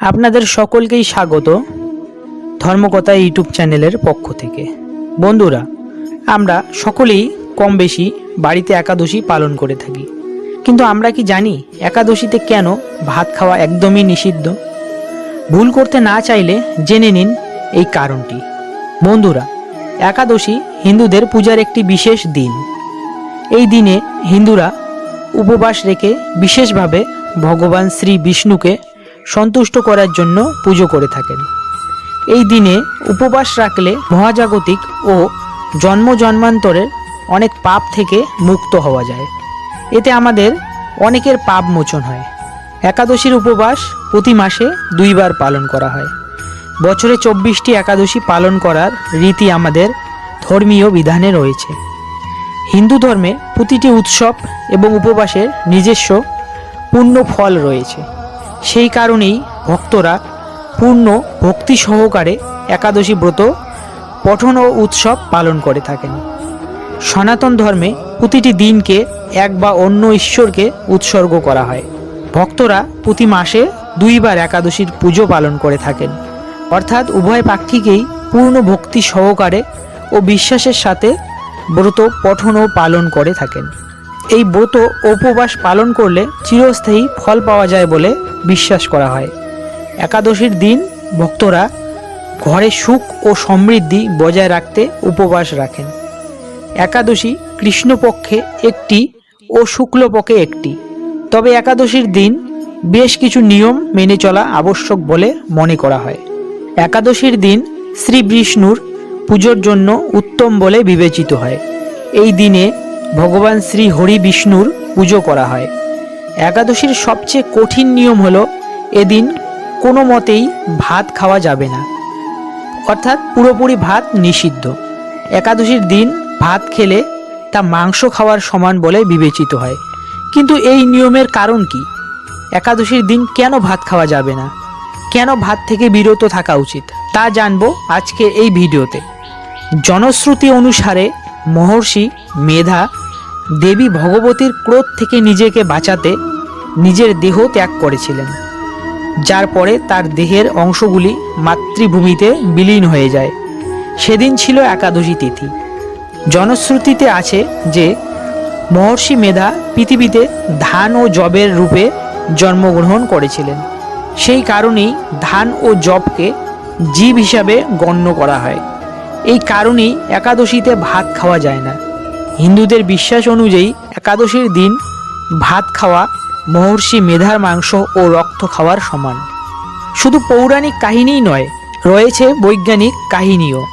আপনাদের সকলকেই স্বাগত ধর্মকথা ইউটিউব চ্যানেলের পক্ষ থেকে। বন্ধুরা, আমরা সকলেই কম বেশি বাড়িতে একাদশী পালন করে থাকি। কিন্তু আমরা কি জানি একাদশীতে কেন ভাত খাওয়া একদমই নিষিদ্ধ? ভুল করতে না চাইলে জেনে নিন এই কারণটি। বন্ধুরা, একাদশী হিন্দুদের পূজার একটি বিশেষ দিন। এই দিনে হিন্দুরা উপবাস রেখে বিশেষভাবে ভগবান শ্রী বিষ্ণুকে সন্তুষ্ট করার জন্য পুজো করে থাকেন। এই দিনে উপবাস রাখলে মহাজাগতিক ও জন্ম জন্মান্তরের অনেক পাপ থেকে মুক্ত হওয়া যায়। এতে আমাদের অনেকের পাপ মোচন হয়। একাদশীর উপবাস প্রতি মাসে দুইবার পালন করা হয়। বছরে চব্বিশটি একাদশী পালন করার রীতি আমাদের ধর্মীয় বিধানে রয়েছে। হিন্দু ধর্মে প্রতিটি উৎসব এবং উপবাসের নিজস্ব পূর্ণ ফল রয়েছে। সেই কারণেই ভক্তরা পূর্ণ ভক্তি সহকারে একাদশী ব্রত, পঠন ও উৎসব পালন করে থাকেন। সনাতন ধর্মে প্রতিটি দিনকে এক বা অন্য ঈশ্বরকে উৎসর্গ করা হয়। ভক্তরা প্রতি মাসে দুইবার একাদশীর পুজো পালন করে থাকেন। অর্থাৎ উভয় পাক্ষিকেই পূর্ণ ভক্তি সহকারে ও বিশ্বাসের সাথে ব্রত, পঠন ও পালন করে থাকেন। এই ব্রত উপবাস পালন করলে চিরস্থায়ী ফল পাওয়া যায় বলে বিশ্বাস করা হয়। একাদশীর দিন ভক্তরা ঘরে সুখ ও সমৃদ্ধি বজায় রাখতে উপবাস রাখেন। একাদশী কৃষ্ণপক্ষে একটি ও শুক্লপক্ষে একটি। তবে একাদশীর দিন বেশ কিছু নিয়ম মেনে চলা আবশ্যক বলে মনে করা হয়। একাদশীর দিন শ্রী বিষ্ণুর পুজোর জন্য উত্তম বলে বিবেচিত হয়। এই দিনে ভগবান শ্রী হরি বিষ্ণুর পুজো করা হয়। একাদশীর সবচেয়ে কঠিন নিয়ম হলো, এদিন কোনো মতেই ভাত খাওয়া যাবে না। অর্থাৎ পুরোপুরি ভাত নিষিদ্ধ। একাদশীর দিন ভাত খেলে তা মাংস খাওয়ার সমান বলে বিবেচিত হয়। কিন্তু এই নিয়মের কারণ কি? একাদশীর দিন কেন ভাত খাওয়া যাবে না? কেন ভাত থেকে বিরত থাকা উচিত? তা জানব আজকে এই ভিডিওতে। জনশ্রুতি অনুসারে মহর্ষি, মেধা, দেবী ভগবতীর ক্রোধ থেকে নিজেকে বাঁচাতে নিজের দেহ ত্যাগ করেছিলেন। যার পরে তার দেহের অংশগুলি মাতৃভূমিতে বিলীন হয়ে যায়। সেদিন ছিল একাদশী তিথি। জনশ্রুতিতে আছে যে, মহর্ষি মেধা পৃথিবীতে ধান ও জবের রূপে জন্মগ্রহণ করেছিলেন। সেই কারণেই ধান ও জবকে জীব হিসাবে গণ্য করা হয়। এই কারণেই একাদশীতে ভাত খাওয়া যায় না। হিন্দুদের বিশ্বাস অনুযায়ী একাদশীর দিন ভাত খাওয়া মহর্ষি মেধার মাংস ও রক্ত খাওয়ার সমান। শুধু পৌরাণিক কাহিনীই নয়, রয়েছে বৈজ্ঞানিক কাহিনীও।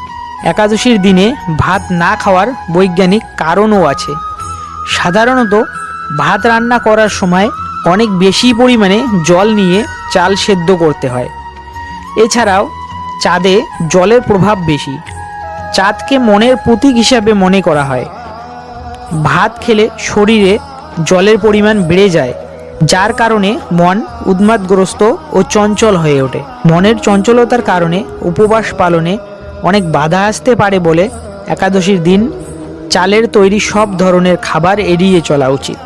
একাদশীর দিনে ভাত না খাওয়ার বৈজ্ঞানিক কারণও আছে। সাধারণত ভাত রান্না করার সময় অনেক বেশি পরিমাণে জল নিয়ে চাল সেদ্ধ করতে হয়। এছাড়াও চাঁদে জলের প্রভাব বেশি। চাঁদকে মনের প্রতীক হিসাবে মনে করা হয়। ভাত খেলে শরীরে জলের পরিমাণ বেড়ে যায়, যার কারণে মন উন্মাদগ্রস্ত ও চঞ্চল হয়ে ওঠে। মনের চঞ্চলতার কারণে উপবাস পালনে অনেক বাধা আসতে পারে বলে একাদশীর দিন চালের তৈরি সব ধরনের খাবার এড়িয়ে চলা উচিত।